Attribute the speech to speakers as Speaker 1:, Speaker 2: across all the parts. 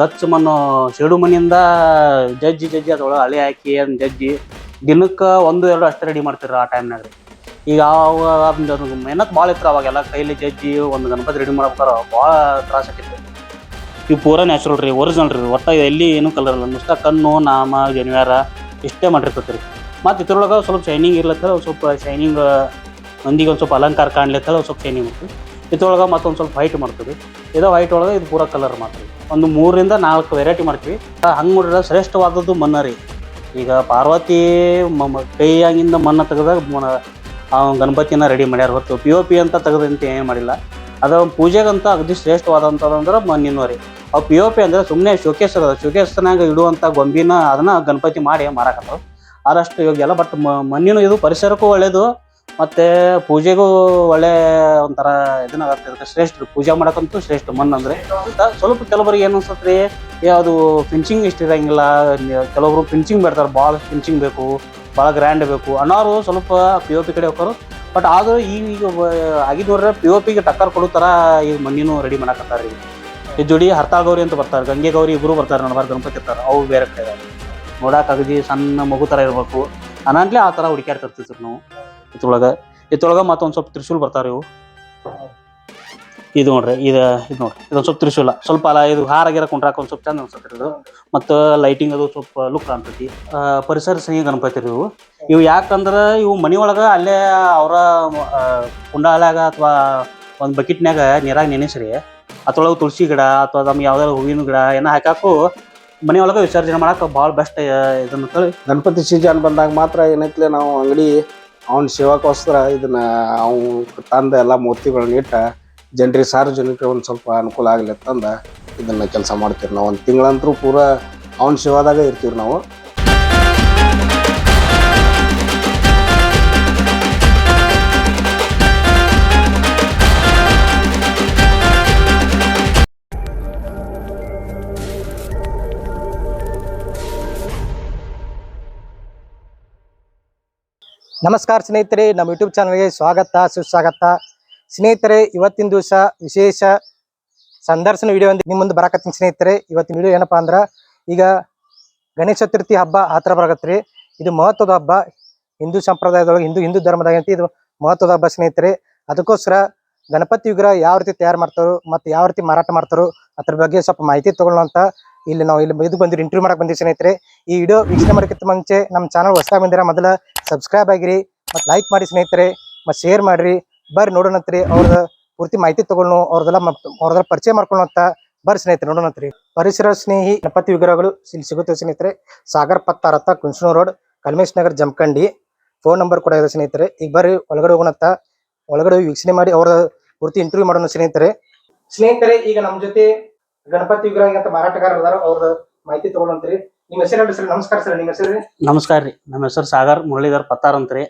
Speaker 1: ಗಚ್ಚ ಮಣ್ಣು ಸೇಡು ಮಣ್ಣಿಂದ ಜಜ್ಜಿ ಜಜ್ಜಿ ಅದ್ರೊಳಗೆ ಹಳೆ ಹಾಕಿ ಅದನ್ನ ಜಜ್ಜಿ ದಿನಕ್ಕೆ ಒಂದು, ಎರಡು ಅಷ್ಟೇ ರೆಡಿ ಮಾಡ್ತಿರ ಆ ಟೈಮ್ನಾಗ ಈಗ ಅವ ಮೆಹನತ್ ಭಾಳ ಇತ್ತು ಅವಾಗೆಲ್ಲ ಕೈಲಿ ಜಜ್ಜಿ ಒಂದು ಗಣಪತಿ ರೆಡಿ ಮಾಡ್ಬೇಕಾರ ಭಾಳ ತ್ರಾಸ ಆಕೈತಿ ಇವು ಪೂರ ನ್ಯಾಚುರಲ್ ರೀ ಒರಿಜಿನಲ್ ರೀ, ಒಟ್ಟ ಎಲ್ಲಿ ಏನೂ ಕಲರ್ ಇಲ್ಲ. ನುಸ್ತ ಕಣ್ಣು, ನಾಮ ಜನಿವಾರ ಇಷ್ಟೇ ಮಾಡಿರ್ತೈತೆ ರೀ ಮತ್ತು ಇದ್ರೊಳಗೆ ಸ್ವಲ್ಪ ಶೈನಿಂಗ್ ಇರ್ಲತ್ತ ಸ್ವಲ್ಪ ಶೈನಿಂಗ್ ಮಂದಿಗೆ ಒಂದು ಸ್ವಲ್ಪ ಅಲಂಕಾರ ಕಾಣ್ಲತ್ತ ಸ್ವಲ್ಪ ಶೈನಿಂಗ್ ಮಾಡ್ತೀವಿ ಇದ್ರೊಳಗೆ ಮತ್ತೊಂದು ಸ್ವಲ್ಪ ವೈಟ್ ಮಾಡ್ತೀವಿ. ಇದು ವೈಟ್ ಒಳಗೆ ಇದು ಪೂರಾ ಕಲರ್ ಮಾಡ್ತೀವಿ. ಒಂದು ಮೂರರಿಂದ ನಾಲ್ಕು ವೆರೈಟಿ ಮಾಡ್ತೀವಿ. ಹಂಗೆ ನೋಡಿದ್ರೆ ಶ್ರೇಷ್ಠವಾದದ್ದು ಮಣ್ಣ ರೀ. ಈಗ ಪಾರ್ವತಿ ಮ- ಕೈಯಾಗಿಂದ ಮಣ್ಣ ತೆಗೆದಾಗ ಗಣಪತಿನ ರೆಡಿ ಮಾಡ್ಯಾರ. ಹೊತ್ತು ಪಿ ಒ ಪಿ ಅಂತ ತೆಗೆದಂತ ಏನು ಮಾಡಿಲ್ಲ. ಅದು ಪೂಜೆಗಂತ ಅಗದಿ ಶ್ರೇಷ್ಠವಾದಂಥದ್ದಂದ್ರೆ ಮಣ್ಣಿನ ರೀ. ಅವು ಪಿ ಒ ಪಿ ಅಂದ್ರೆ ಸುಮ್ಮನೆ ಶೋಕೇಸ್ ಅದ. ಶೋಕೇಸ್ನಾಗ ಇಡುವಂಥ ಗೊಂಬಿನ ಅದನ್ನ ಗಣಪತಿ ಮಾಡಿ ಮಾರಾಕತ್ತವು ಆದಷ್ಟು ಯೋಗ್ಯ ಅಲ್ಲ ಬಟ್ ಮಣ್ಣಿನ ಇದು ಪರಿಸರಕ್ಕೂ ಒಳ್ಳೇದು. ಮತ್ತೆ ಪೂಜೆಗೂ ಒಳ್ಳೆ ಒಂಥರ ಇದನ್ನ ಇದಕ್ಕೆ ಶ್ರೇಷ್ಠ, ಪೂಜೆ ಮಾಡೋಕ್ಕಂತೂ ಶ್ರೇಷ್ಠ ಮಣ್ಣು ಅಂದರೆ. ಸ್ವಲ್ಪ ಕೆಲವರಿಗೆ ಏನು ಅನ್ಸತ್ರಿ ಯಾವುದು ಫಿನಿಶಿಂಗ್ ಇಷ್ಟ ಇರಂಗಿಲ್ಲ. ಕೆಲವೊಬ್ರು ಫಿನಿಶಿಂಗ್ ಬಿಡ್ತಾರೆ ಭಾಳ ಫಿನಿಶಿಂಗ್ ಬೇಕು, ಭಾಳ ಗ್ರ್ಯಾಂಡ್ ಬೇಕು. ಅನ್ನೋರು ಸ್ವಲ್ಪ ಪಿ ಒ ಪಿ ಕಡೆ ಹೋಗೋರು ಬಟ್ ಆದರೂ ಈಗ ಈಗ ಆಗಿದ್ ನೋಡ್ರೆ ಪಿ ಒ ಪಿಗೆ ಟಕ್ಕರ್ ಕೊಡೋ ಥರ ಈಗ ಮಣ್ಣಿನೂ ರೆಡಿ ಮಾಡಕತ್ತಾರೆ ಈಗ ಈ ಜೋಡಿ ಹರ್ತಾಳ್ ಗೌರಿ ಅಂತ ಬರ್ತಾರೆ. ಗಂಗೆ ಗೌರಿ ಇಬ್ಬರು ಬರ್ತಾರೆ. ನಡಬಾರ್ ಗಣಪತಿ ಇರ್ತಾರೆ ಅವು ಬೇರೆ ಕಡೆ ನೋಡಕ್ಕೆ ಅಗದಿ ಸಣ್ಣ ಮಗು ಥರ ಇರಬೇಕು. ಅನಾಗ್ಲೇ ಆ ಥರ ಹುಡುಕ್ಯಾಡ್ತಿರ್ತಿದ್ರು ನಾವು. ಇದ್ರೊಳಗೆ ಇದ್ರೊಳಗೆ ಮತ್ತೊಂದು ಸ್ವಲ್ಪ ತ್ರಿಶೂಲ್ ಬರ್ತಾರೆ ಇವು. ಇದು ನೋಡ್ರಿ, ಇದು ಇದು ನೋಡ್ರಿ, ಇದೊಂದು ಸ್ವಲ್ಪ ತ್ರಿಶೂಲ. ಸ್ವಲ್ಪ ಅಲ್ಲ ಇದು ಹಾರ ಗಿರ ಕುಂಡ್ರಾಕ ಒಂದು ಸ್ವಲ್ಪ ಚಂದ ಅನ್ಸುತ್ತೆ ಇದು. ಮತ್ತು ಲೈಟಿಂಗ್ ಅದು ಸ್ವಲ್ಪ ಲುಕ್ ಕಾಣ್ತೈತಿ. ಪರಿಸರ ಸ್ನೇಹಿ ಗಣಪತಿ ಇವು. ಇವು ಯಾಕಂದ್ರೆ ಇವು ಮನೆ ಒಳಗೆ ಅಲ್ಲೇ ಅವರ ಕುಂಡಾಳಾಗ ಅಥವಾ ಒಂದು ಬಕೆಟ್ನಾಗ ನೀರಾಗ ನೆನೆಸ್ರಿ. ಅದ್ರೊಳಗೆ ತುಳಸಿ ಗಿಡ ಅಥವಾ ನಮ್ಗೆ ಯಾವ್ದಾದ್ರು ಹೂವಿನ ಗಿಡ ಏನ ಹಾಕಾಕು ಮನೆ ಒಳಗೆ ವಿಸರ್ಜನೆ ಮಾಡಕ್ಕೆ ಭಾಳ ಬೆಸ್ಟ್ ಇದನ್ನು
Speaker 2: ಗಣಪತಿ ಸೀಜನ್ ಬಂದಾಗ ಮಾತ್ರ ಏನೈತ್ಲೆ ನಾವು ಅಂಗಡಿ ಅವನ ಸೇವಾಕೋಸ್ಕರ ಇದನ್ನ ಅವು ತಂದ ಎಲ್ಲ ಮೂರ್ತಿಗಳನ್ನ ಇಟ್ಟ ಜನರಿಗೆ ಸಾರ್ವಜನಿಕರಿಗೆ ಒಂದು ಸ್ವಲ್ಪ ಅನುಕೂಲ ಆಗಲಿ ಅಂತಂದ ಇದನ್ನ ಕೆಲಸ ಮಾಡ್ತೀವಿ ನಾವು ಒಂದು ತಿಂಗಳಂತರೂ ಪೂರಾ ಅವ್ನ ಸೇವಾದಾಗ ಇರ್ತೀವಿ ನಾವು.
Speaker 3: ನಮಸ್ಕಾರ ಸ್ನೇಹಿತರೆ, ನಮ್ಮ ಯೂಟ್ಯೂಬ್ ಚಾನಲ್ಗೆ ಸ್ವಾಗತ, ಸುಸ್ವಾಗತ. ಸ್ನೇಹಿತರೆ, ಇವತ್ತಿನ ದಿವಸ ವಿಶೇಷ ಸಂದರ್ಶನ ವಿಡಿಯೋ ಒಂದು ನಿಮ್ಮ ಮುಂದೆ ಬರಾಕತ್ತೀನಿ ಸ್ನೇಹಿತರೆ. ಇವತ್ತಿನ ವಿಡಿಯೋ ಏನಪ್ಪಾ ಅಂದ್ರೆ, ಈಗ ಗಣೇಶ ಚತುರ್ಥಿ ಹಬ್ಬ ಹತ್ರ ಬರಕತ್ರಿ. ಇದು ಮಹತ್ವದ ಹಬ್ಬ. ಹಿಂದೂ ಸಂಪ್ರದಾಯದೊಳಗೆ, ಹಿಂದೂ ಹಿಂದೂ ಧರ್ಮದಾಗ ಅಂತ ಇದು ಮಹತ್ವದ ಹಬ್ಬ ಸ್ನೇಹಿತರೆ. ಅದಕ್ಕೋಸ್ಕರ ಗಣಪತಿ ವಿಗ್ರಹ ಯಾವ ರೀತಿ ತಯಾರು ಮಾಡ್ತಾರೋ, ಮತ್ತೆ ಯಾವ ರೀತಿ ಮಾರಾಟ ಮಾಡ್ತಾರೋ, ಅದ್ರ ಬಗ್ಗೆ ಸ್ವಲ್ಪ ಮಾಹಿತಿ ತಗೊಳ್ಳೋಂತ ಇಲ್ಲಿ ನಾವು ಇಲ್ಲಿ ಇದು ಬಂದಿರಿ ಇಂಟರ್ವ್ಯೂ ಮಾಡಕ್ ಬಂದಿವಿ ಸ್ನೇಹಿತರೆ. ಈ ವಿಡಿಯೋ ವೀಕ್ಷಣೆ ಮಾಡೋಕ್ಕಿಂತ ಮುಂಚೆ ನಮ್ಮ ಚಾನಲ್ ಹೊಸದಾಗಿ ಬಂದಿರ ಮೊದಲ ಸಬ್ಸ್ಕ್ರೈಬ್ ಆಗಿರಿ, ಮತ್ತು ಲೈಕ್ ಮಾಡಿ ಸ್ನೇಹಿತರೆ, ಮತ್ತು ಶೇರ್ ಮಾಡ್ರಿ. ಬರ್ರಿ ನೋಡೋಣತ್ರಿ ಅವ್ರದ ಪೂರ್ತಿ ಮಾಹಿತಿ ತಗೊಳ್ಳೋ ಅವ್ರದೆಲ್ಲ ಅವ್ರದೆಲ್ಲ ಪರಿಚಯ ಮಾಡ್ಕೊಳ್ಳೋಂತ ಬರ್ರಿ ಸ್ನೇಹಿತರೆ ನೋಡೋಣತ್ರಿ ಪರಿಸರ ಸ್ನೇಹಿ ಗಣಪತಿ ವಿಗ್ರಹಗಳು ಇಲ್ಲಿ ಸಿಗುತ್ತೆ ಸ್ನೇಹಿತರೆ. Sagar ಪತ್ತಾರತ್ತ Kunchanur road, Kalmesh Nagar, Jamkhandi. Phone number ಕೂಡ ಇದೆ ಸ್ನೇಹಿತರೆ. ಈಗ ಬರ್ರಿ ಒಳಗಡೆ ಹೋಗೋಣತ್ತ ಒಳಗಡೆ ವೀಕ್ಷಣೆ ಮಾಡಿ ಅವ್ರ ಪೂರ್ತಿ ಇಂಟರ್ವ್ಯೂ ಮಾಡೋಣ ಸ್ನೇಹಿತರೆ. ಸ್ನೇಹಿತರೆ, ಈಗ ನಮ್ಮ ಜೊತೆ ಗಣಪತಿ ವಿಗ್ರಹ ಅಂತ ಮಾರಾಟಗಾರ ಅದಾರ ಅವ್ರದ ಮಾಹಿತಿ ತಗೊಳ್ಳಂತ್ರಿ ನಿಮ್ಮ ಹೆಸರು ಹೇಳ್ರಿ ಸರ್ ನಮಸ್ಕಾರ ಸರ್ ನಿಮ್ಮ ಹೆಸರು
Speaker 1: ನಮಸ್ಕಾರ ರೀ. ನಮ್ಮ ಹೆಸರು ಸಾಗರ್ ಮುರಳೀಧರ್ ಪತ್ತಾರ್ ಅಂತ ರೀ.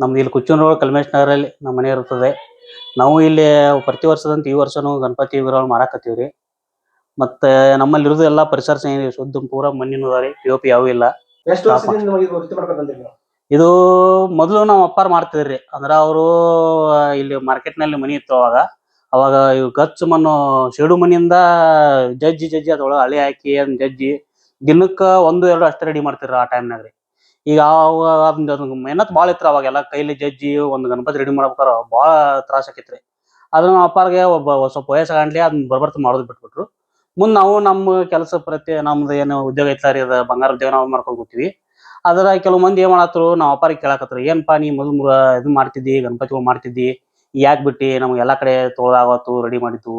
Speaker 1: ನಮ್ದು ಇಲ್ಲಿ ಕುಚ್ಚೂರು ಕಲ್ಮೇಶ್ ನಗರಲ್ಲಿ ನಮ್ಮ ಮನೆ ಇರ್ತದೆ ನಾವು ಇಲ್ಲಿ ಪ್ರತಿ ವರ್ಷದಂತ ಈ ವರ್ಷನು ಗಣಪತಿ ವಿಗ್ರಹ ಮಾರಾಕತ್ತೀವಿ ರೀ. ಮತ್ತೆ ನಮ್ಮಲ್ಲಿ ಇರೋದು ಎಲ್ಲ ಪರಿಸರ ಸ್ನೇಹಿ ಶುದ್ಧ ಪೂರ ಮಣ್ಣಿನ ಅದ ರೀ. ಪಿ ಒ ಪಿ ಯಾವೂ ಇಲ್ಲ.
Speaker 3: ಎಷ್ಟು ವರ್ಷದಿಂದ ನೀವು ಇದು ವೃತ್ತಿ ಮಾಡ್ಕೊಂಡು ಬಂದಿರಿ ನೀವು?
Speaker 1: ಇದು ಮೊದಲು ನಾವು ಅಪ್ಪಾರ್ ಮಾಡ್ತಿದ್ರಿ ಅಂದ್ರ ಅವರು ಇಲ್ಲಿ ಮಾರ್ಕೆಟ್ನಲ್ಲಿ ಮನಿ ಇತ್ತು ಅವಾಗ. ಅವಾಗ ಇವ್ ಗಚ್ ಮಣ್ಣು ಸೇಡು ಮಣ್ಣಿಂದ ಜಜ್ಜಿ ಜಜ್ಜಿ ಅದ್ರೊಳಗೆ ಹಳೆ ಹಾಕಿ ಅದನ್ನ ಜಜ್ಜಿ ದಿನಕ್ಕ ಒಂದು, ಎರಡು ಅಷ್ಟೇ ರೆಡಿ ಮಾಡ್ತಿದ್ರು ಆ ಟೈಮ್ನಾಗ ರೀ ಈಗ ಅವ ಮೆನತ್ ಮೆಹನತ್ ಭಾಳ ಇತ್ತು ಅವಾಗೆಲ್ಲ ಕೈಲಿ ಜಜ್ಜಿ ಒಂದು ಗಣಪತಿ ರೆಡಿ ಮಾಡ್ಬೇಕಾರ ಭಾಳ ತ್ರಾಸ ಆಕೈತ್ರಿ. ಅದನ್ನ ಅಪ್ಪಾರ್ಗೆ ಒಬ್ಬ ಸ್ವಲ್ಪ ವಯಸ್ಸಾಗಂಡ್ಲಿ ಅದನ್ನ ಬರ್ಬರ್ತ ಮಾಡೋದು ಬಿಟ್ಬಿಟ್ರು. ಮುಂದೆ ನಾವು ನಮ್ಮ ಕೆಲಸ ಪ್ರತಿ ನಮ್ದು ಏನು ಉದ್ಯೋಗ ಐತ್ಲಾರಿ ಅದು ಬಂಗಾರ ಉದ್ಯೋಗ ನಾವು ಮಾಡ್ಕೊಂಡು ಅದ್ರ ಕೆಲವು ಮಂದಿ ಏನ್ ಮಾಡತ್ರು ನಾವು ಅಪ್ಪಾರಿಗೆ ಕೇಳಾಕತ್ರು, ಏನ್ಪಾ ನೀ ಮೊದಲು ಇದು ಮಾಡ್ತಿದ್ದಿ ಗಣಪತಿಗಳು ಮಾಡ್ತಿದ್ದಿ ಯಾಕ್ ಬಿಟ್ಟಿ ನಮಗೆ ಎಲ್ಲಾ ಕಡೆ ತೊಳೆದಾಗತ್ತು ರೆಡಿ ಮಾಡಿದ್ದು.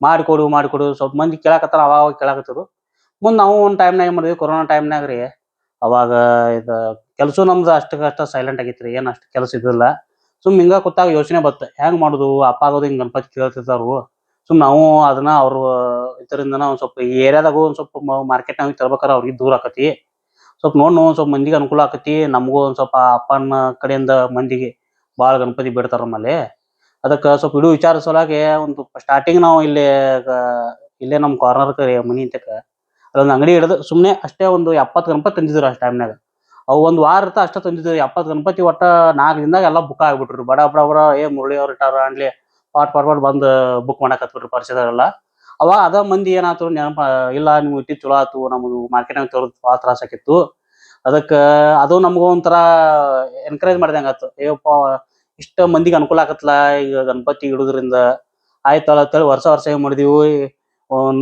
Speaker 1: ಮಾಡಿಕೊಡು ಮಾಡಿಕೊಡು. ಸ್ವಲ್ಪ ಮಂದಿ ಕೇಳಾಕತ್ತಾರ, ಅವಾಗ ಅವಾಗ ಕೇಳಾಕತ್ತರು ಮುಂದ್ ನಾವು ಒಂದ್ ಟೈಮ್ನಾಗ ಏನ್ ಮಾಡಿದ್ವಿ, ಕೊರೋನಾ ಟೈಮ್ನಾಗ ರೀ. ಅವಾಗ ಇದ ಕೆಲಸ ನಮ್ದು ಅಷ್ಟಕ್ಕಷ್ಟ ಸೈಲೆಂಟ್ ಆಗಿತ್ರಿ ಏನ್ ಅಷ್ಟು ಕೆಲಸ ಇದ್ದಿಲ್ಲ. ಸುಮ್ ಹಿಂಗ ಕೂತಾಗ ಯೋಚನೆ ಬತ್ತ ಹೆಂಗ್ ಮಾಡುದು, ಅಪ್ಪ ಆಗೋದು ಹಿಂಗ್ ಗಣಪತಿ ಕೇಳ್ತಿರ್ತಾರು. ಸುಮ್ ನಾವು ಅದನ್ನ ಅವ್ರು ಇದರಿಂದನ ಒಂದ್ ಸ್ವಲ್ಪ ಈ ಏರಿಯಾದಾಗ ಒಂದ್ ಸ್ವಲ್ಪ ಮಾರ್ಕೆಟ್ ನಾಗ ತರ್ಬೇಕಾರ ಅವ್ರಿಗೆ ದೂರ ಆಕತಿ. ಸ್ವಲ್ಪ ನೋಡ್ ಒಂದ್ ಸ್ವಲ್ಪ ಮಂದಿಗೆ ಅನುಕೂಲ ಆಕತಿ. ನಮಗೂ ಒಂದ್ ಸ್ವಲ್ಪ ಅಪ್ಪನ ಕಡೆಯಿಂದ ಮಂದಿಗೆ ಬಾಳ ಗಣಪತಿ ಬಿಡ್ತಾರ ನಮ್ಮಲ್ಲಿ. ಅದಕ್ಕ ಸ್ವಲ್ಪ ಇಡು ವಿಚಾರ ಒಂದು ಸ್ಟಾರ್ಟಿಂಗ್ ನಾವು ಇಲ್ಲಿ ಇಲ್ಲೇ ನಮ್ಮ ಕಾರ್ನರ್ ಮನಿ ಅಂತಕ ಅದೊಂದು ಅಂಗಡಿ ಹಿಡಿದು ಸುಮ್ಮನೆ ಅಷ್ಟೇ ಒಂದು ಎಪ್ಪತ್ತು ಗಣಪತಿ ತಂದಿದ್ರು ಆ ಟೈಮ್ನಾಗ ಅವು ಒಂದು ವಾರ ಇರ್ತಾ ಅಷ್ಟೇ ತಂದಿದ್ರು. ಎಪ್ಪತ್ತು ಗಣಪತಿ ಒಟ್ಟ ನಾಲ್ಕು ದಿನದಾಗ ಎಲ್ಲ ಬುಕ್ ಆಗ್ಬಿಟ್ರು. ಬಡ ಬಡ ಬಡ, ಏ ಮುರಳಿ ಅವ್ರು ಇಟ್ಟಾರ, ಅನ್ಲಿ ಪಾಟ್ ಪಾಟ್ ಪಾಟ್ ಬಂದು ಬುಕ್ ಮಾಡಕತ್ಬಿಟ್ರು ಪರಿಚಯದವರೆಲ್ಲ. ಅವಾಗ ಅದ ಮಂದಿ ಏನಾಯ್ತು ನೆನಪ, ಇಲ್ಲ ನೀವು ಇಟ್ಟಿದ್ ಚಲೋ ಆಯ್ತು ನಮ್ದು ಮಾರ್ಕೆಟ್ನಾಗ ತರೋದು ಭಾಳ ತ್ರಾಸ ಆಕಿತ್ತು. ಅದಕ್ಕ ಅದು ನಮಗೂ ಒಂಥರ ಎನ್ಕರೇಜ್ ಮಾಡ್ದಂಗೆ ಆತು ಏಯಪ್ಪ ಇಷ್ಟ ಮಂದಿಗೆ ಅನುಕೂಲ ಆಗತ್ತಲ್ಲ ಈಗ ಗಣಪತಿ ಇಡುದ್ರಿಂದ ಆಯ್ತಲ್ಲ ಅಂತೇಳಿ ವರ್ಷ ವರ್ಷ ಏನ್ ಮಾಡಿದೀವಿ?